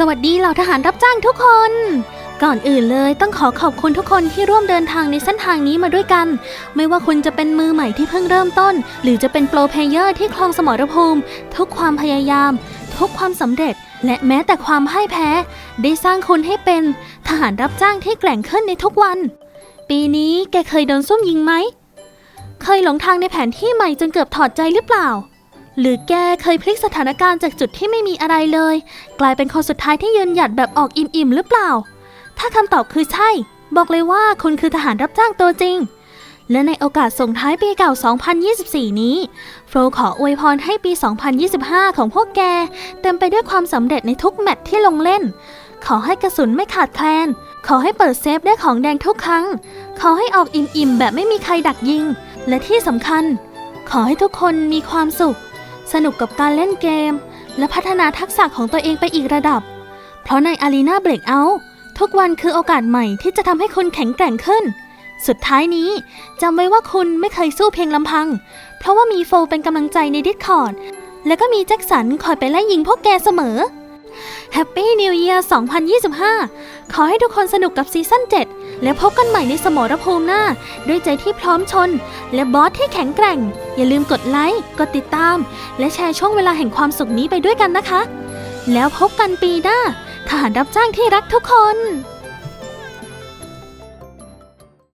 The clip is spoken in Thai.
สวัสดีเหล่าทหารรับจ้างทุกคน ก่อนอื่นเลยต้องขอขอบคุณทุกคนที่ร่วมเดินทางในเส้นทางนี้มาด้วยกัน ไม่ว่าคุณจะเป็นมือใหม่ที่เพิ่งเริ่มต้น หรือจะเป็นโปรเพลเยอร์ที่คลองสมรภูมิ ทุกความพยายาม ทุกความสำเร็จ และแม้แต่ความพ่ายแพ้ ได้สร้างคุณให้เป็นทหารรับจ้างที่แกร่งขึ้นในทุกวัน ปีนี้แกเคยโดนซุ่มยิงไหม เคยหลงทางในแผนที่ใหม่จนเกือบถอดใจหรือเปล่า หรือแกเคยพลิกสถานการณ์จากจุดที่ไม่มีอะไรเลย กลายเป็นคนสุดท้ายที่ยืนหยัดแบบออกอิ่มๆหรือเปล่า ถ้าคำตอบคือใช่ บอกเลยว่าคุณคือทหารรับจ้างตัวจริง และในโอกาสส่งท้ายปีเก่า 2024 นี้ โฟลขออวยพรให้ปี 2025 ของพวกแก เต็มไปด้วยความสำเร็จในทุกแมตช์ที่ลงเล่น ขอให้กระสุนไม่ขาดแคลน ขอให้เปิดเซฟได้ของแดงทุกครั้ง ขอให้ออกอิ่มๆแบบไม่มีใครดักยิง และที่สำคัญ ขอให้ทุกคนมีความสุข สนุกกับการเล่นเกม และพัฒนาทักษะของตัวเองไปอีกระดับ เพราะในอารีนาเบรกเอาทุกวันคือโอกาสใหม่ที่จะทำให้คุณแข็งแกร่งขึ้น สุดท้ายนี้จำไว้ว่าคุณไม่เคยสู้เพียงลำพัง เพราะว่ามีโฟเป็นกำลังใจในดิสคอร์ดและก็มีแจ็คสันคอยไปไล่ยิงพวกแกเสมอ Happy New Year 2025 ขอให้ทุกคนสนุกกับซีซั่น7 และพบกันใหม่ในสมรภูมิหน้า ด้วยใจที่พร้อมชน และบอสที่แข็งแกร่ง อย่าลืมกดไลค์ กดติดตาม และแชร์ช่วงเวลาแห่งความสุขนี้ไปด้วยกันนะคะ แล้วพบกันปีหน้าทหารรับจ้างที่รักทุกคน